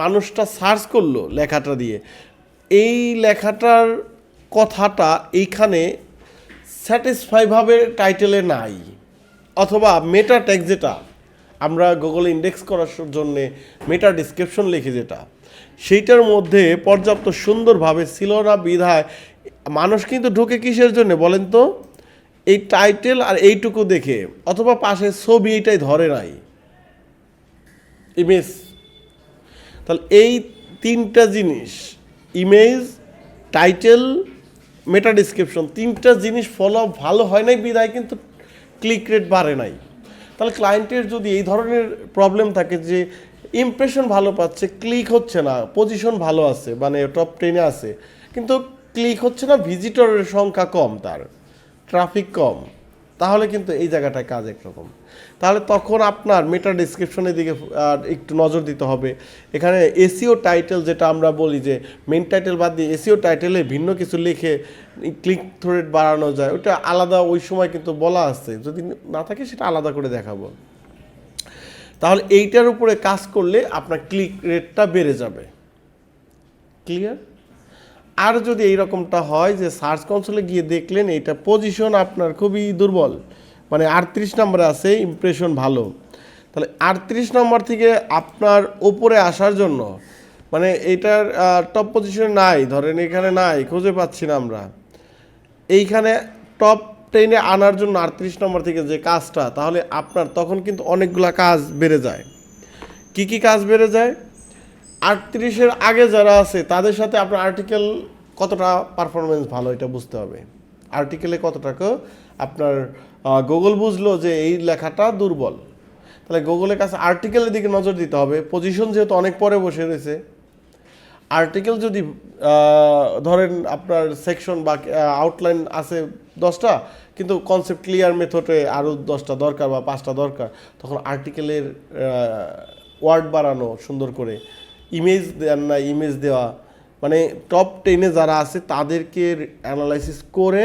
মানুষটা সার্চ করল লেখাটা দিয়ে। এই লেখাটার কথাটা এইখানে স্যাটিসফাইভাবে টাইটেলে নাই, অথবা মেটা ট্যাগ যেটা, আমরা গুগলে ইন্ডেক্স করার জন্যে মেটা ডিসক্রিপশন লিখি যেটা, সেইটার মধ্যে পর্যাপ্ত সুন্দরভাবে ছিল না বিধায় মানুষ কিন্তু ঢুকে কিসের জন্য বলেন তো? এই টাইটেল আর এইটুকু দেখে, অথবা পাশে ছবি এইটাই ধরে নাই। ইমেজ তাহলে এই তিনটা জিনিস ইমেজ টাইটেল মেটা ডিসক্রিপশন তিনটা জিনিস ফলো ভালো হয় নাই, বিদায় কিন্তু ক্লিক রেট বাড়ে নাই। তাহলে ক্লায়েন্টের যদি এই ধরনের প্রবলেম থাকে যে ইমপ্রেশন ভালো পাচ্ছে ক্লিক হচ্ছে না পজিশন ভালো আছে মানে টপ টেনে আছে, কিন্তু ক্লিক হচ্ছে না ভিজিটরের সংখ্যা কম তার ট্রাফিক কম। তাহলে কিন্তু এই জায়গাটায় কাজ একরকম। তাহলে তখন আপনার মেটা ডিসক্রিপশনের দিকে একটু নজর দিতে হবে। এখানে এসিও টাইটেল যেটা আমরা বলি যে মেন টাইটেল বাদ দিয়ে এসিও টাইটেলে ভিন্ন কিছু লিখে ক্লিক থ্রেড বাড়ানো যায়, ওটা আলাদা ওই সময় কিন্তু বলা আছে। যদি না থাকে সেটা আলাদা করে দেখাবো। তাহলে এইটার উপরে কাজ করলে আপনার ক্লিক রেটটা বেড়ে যাবে। ক্লিয়ার আর যদি এইরকমটা হয় যে সার্চ কনসোলে গিয়ে দেখলেন, এইটা পজিশন আপনার খুবই দুর্বল। মানে আটত্রিশ নম্বরে আছে ইমপ্রেশন ভালো। তাহলে আটত্রিশ নম্বর থেকে আপনার ওপরে আসার জন্য মানে এটার টপ পজিশনে নাই, ধরেন এখানে নাই, খুঁজে পাচ্ছি না আমরা। এইখানে টপ টেনে আনার জন্য আটত্রিশ নম্বর থেকে যে কাজটা, তাহলে আপনার তখন কিন্তু অনেকগুলা কাজ বেড়ে যায়। কি কি কাজ বেড়ে যায়? আটত্রিশের আগে যারা আছে, তাদের সাথে আপনার আর্টিকেল কতটা পারফরমেন্স ভালো এটা বুঝতে হবে। আর্টিকেলে কতটাকে আপনার গুগল বুঝলো যে এই লেখাটা দুর্বল। তাহলে গুগলের কাছে আর্টিকেলের দিকে নজর দিতে হবে। পজিশন যেহেতু অনেক পরে বসে রয়েছে। আর্টিকেল যদি ধরেন আপনার সেকশন বা আউটলাইন আছে দশটা, কিন্তু কনসেপ্ট ক্লিয়ার মেথডে আরও দশটা দরকার বা পাঁচটা দরকার, তখন আর্টিকেলের ওয়ার্ড বাড়ানো সুন্দর করে ইমেজ দেন না ইমেজ দেওয়া মানে টপ টেনে যারা আছে তাদেরকে অ্যানালাইসিস করে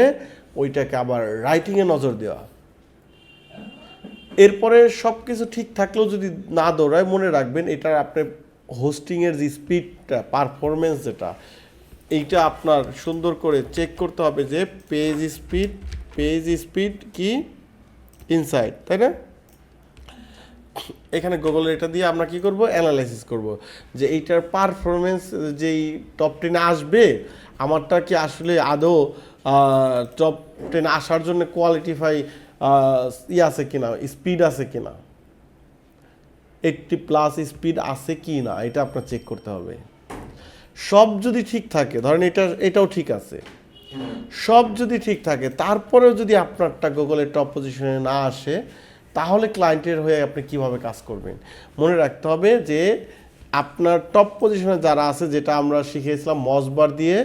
ওইটাকে আবার রাইটিংয়ে নজর দেওয়া। এরপরে সব কিছু ঠিক থাকলেও যদি না দৌড়ায়, মনে রাখবেন এটার আপনার হোস্টিংয়ের যে স্পিডটা পারফরমেন্স যেটা, এইটা আপনার সুন্দর করে চেক করতে হবে যে পেজ স্পিড পেজ স্পিড কি? ইনসাইড তাই না? এখানে গুগলের এটা দিয়ে আমরা কি করব? অ্যানালাইসিস করব। যে এইটার পারফরমেন্স যেই টপ টেনে আসবে, আমারটা কি আসলে আদৌ টপ টেনে আসার জন্য কোয়ালিটিফাই ই আছে কিনা? স্পিড আছে কিনা? এইটটি প্লাস স্পিড আছে কি না এটা আপনার চেক করতে হবে। সব যদি ঠিক থাকে, ধরেন এটা, এটাও ঠিক আছে। সব যদি ঠিক থাকে, তারপরেও যদি আপনারটা গুগলের টপ পজিশনে না আসে তাহলে ক্লায়েন্টের হয়ে আপনি কীভাবে কাজ করবেন? মনে রাখতে হবে যে, আপনার টপ পজিশনে যারা আছে, যেটা আমরা শিখিয়েছিলাম, মসবার দিয়ে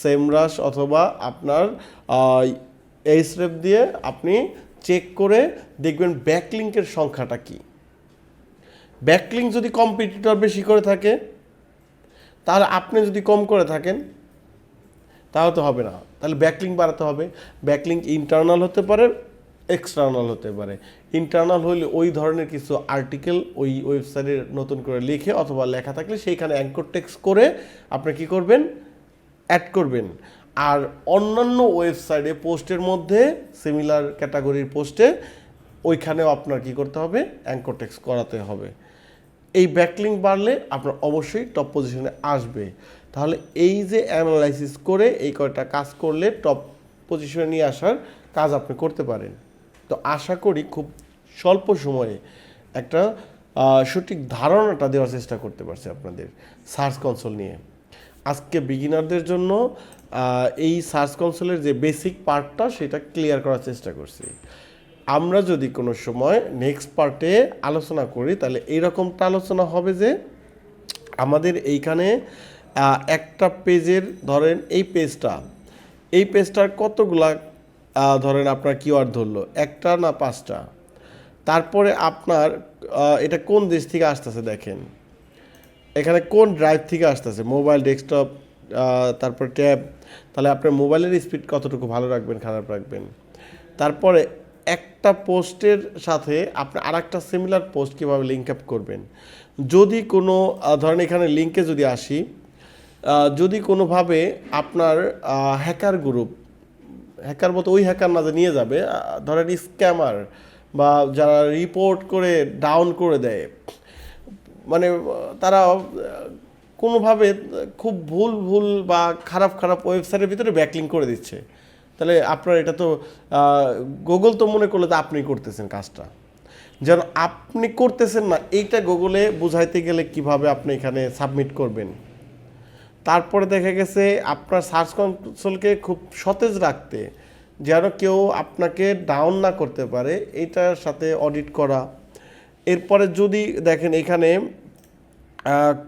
সেমরাস অথবা আপনার এইচরেপ দিয়ে আপনি চেক করে দেখবেন ব্যাকলিঙ্কের সংখ্যাটা কী। ব্যাকলিঙ্ক যদি কম্পিটিটর বেশি করে থাকে, তাহলে আপনি যদি কম করে থাকেন, তাহলে তো হবে না। তাহলে ব্যাকলিঙ্ক বাড়াতে হবে। ব্যাকলিঙ্ক ইন্টারনাল হতে পারে এক্সটার্নাল হতে পারে। ইন্টারনাল হলে ওই ধরনের কিছু আর্টিকেল ওই ওয়েবসাইটে নতুন করে লিখে অথবা লেখা থাকলে সেইখানে অ্যাঙ্কর টেক্সট করে আপনি কি করবেন? অ্যাড করবেন। আর অন্যান্য ওয়েবসাইটে পোস্টের মধ্যে সিমিলার ক্যাটাগরির পোস্টে ওইখানেও আপনার কি করতে হবে? অ্যাঙ্কর টেক্সট করাতে হবে। এই ব্যাকলিং বাড়লে আপনার অবশ্যই টপ পজিশনে আসবে। তাহলে এই যে অ্যানালাইসিস করে এই কয়টা কাজ করলে টপ পজিশনে নিয়ে আসার কাজ আপনি করতে পারেন। তো আশা করি খুব স্বল্প সময়ে একটা সঠিক ধারণাটা দেওয়ার চেষ্টা করতে পারছি আপনাদের সার্চ কনসোল নিয়ে। আজকে বিগিনারদের জন্য এই সার্চ কনসোলের যে বেসিক পার্টটা সেটা ক্লিয়ার করার চেষ্টা করছি। আমরা যদি কোনো সময় নেক্সট পার্টে আলোচনা করি, তাহলে এইরকমটা আলোচনা হবে যে আমাদের এইখানে একটা পেজের ধরেন এই পেজটা এই পেজটার কতগুলা ধরেন আপনার কিওয়ার্ড ধরলো, একটা না পাঁচটা? তারপরে আপনার এটা কোন দেশ থেকে আসতেছে দেখেন। এখানে কোন ড্রাইভ থেকে আসতেছে? মোবাইল ডেস্কটপ তারপর ট্যাব তাহলে আপনার মোবাইলের স্পিড কতটুকু? ভালো রাখবেন, খারাপ রাখবেন। তারপরে একটা পোস্টের সাথে আপনি আর একটা সিমিলার পোস্ট কীভাবে লিঙ্ক আপ করবেন? যদি কোনো ধরেন এখানে লিঙ্কে যদি আসি যদি কোনোভাবে আপনার হ্যাকার গ্রুপ হ্যাকার মতো ওই হ্যাকার না যে নিয়ে যাবে ধরেন স্ক্যামার বা যারা রিপোর্ট করে ডাউন করে দেয় মানে তারা কোনোভাবে খুব ভুল ভুল বা খারাপ খারাপ ওয়েবসাইটের ভিতরে ব্যাকলিং করে দিচ্ছে। তাহলে আপনার এটা তো গুগল তো মনে করলে তো আপনি করতেছেন কাজটা। যেন আপনি করতেছেন না, এইটা গুগলে বুঝাইতে গেলে কীভাবে আপনি এখানে সাবমিট করবেন? তারপরে দেখা গেছে আপনার সার্চ কনসোলকে খুব সতেজ রাখতে, যেন কেউ আপনাকে ডাউন না করতে পারে এইটার সাথে অডিট করা। এরপরে যদি দেখেন এখানে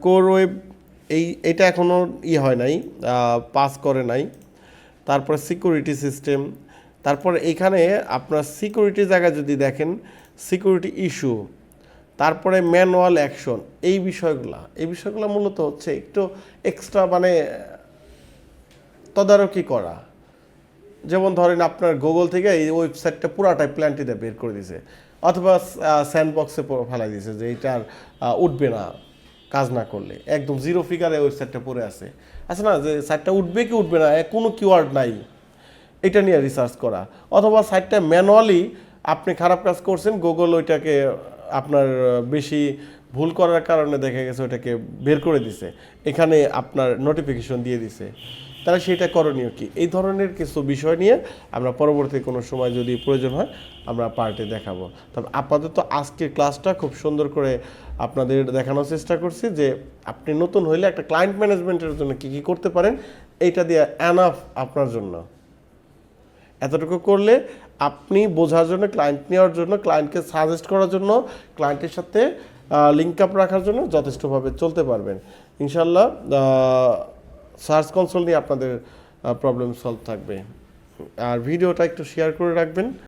কোর ওয়েব এই, এটা এখনও ই হয় নাই পাস করে নাই। তারপরে সিকিউরিটি সিস্টেম তারপরে এখানে আপনার সিকিউরিটি জায়গায় যদি দেখেন সিকিউরিটি ইস্যু তারপরে ম্যানুয়াল অ্যাকশন, এই বিষয়গুলো। এই বিষয়গুলো মূলত হচ্ছে একটু এক্সট্রা মানে তদারকি করা। যেমন ধরেন আপনার গুগল থেকে এই ওয়েবসাইটটা পুরাটাই প্ল্যানটিতে বের করে দিয়েছে অথবা স্যান্ডবক্সে ফেলাই দিয়েছে যে এটা আর উঠবে না কাজ না করলে। একদম জিরো ফিগারে ওয়েবসাইটটা পড়ে আছে। আছে না, যে সাইটটা উঠবে কি উঠবে না কোনো কিওয়ার্ড নাই। এটা নিয়ে রিসার্চ করা। অথবা সাইটটা ম্যানুয়ালি আপনি খারাপ কাজ করছেন গুগল ওইটাকে আপনার বেশি ভুল করার কারণে দেখা গেছে ওটাকে বের করে দিছে। এখানে আপনার নোটিফিকেশন দিয়ে দিছে। তাহলে সেটা করণীয় কি? এই ধরনের কিছু বিষয় নিয়ে আমরা পরবর্তী কোনো সময় যদি প্রয়োজন হয়, আমরা পার্টে দেখাবো। তবে আপাতত আজকের ক্লাসটা খুব সুন্দর করে আপনাদের দেখানোর চেষ্টা করছি যে আপনি নতুন হইলে একটা ক্লায়েন্ট ম্যানেজমেন্টের জন্য কী কী করতে পারেন, এইটা দিয়ে অ্যানাফ আপনার জন্য। এতটুকু করলে আপনি বোঝার জন্য ক্লায়েন্ট নেওয়ার জন্য ক্লায়েন্টকে সাজেস্ট করার জন্য ক্লায়েন্টের সাথে লিঙ্ক আপ রাখার জন্য যথেষ্টভাবে চলতে পারবেন। ইনশাল্লাহ সার্চ কনসোল নিয়ে আপনাদের প্রবলেম সলভ থাকবে। আর ভিডিওটা একটু শেয়ার করে রাখবেন।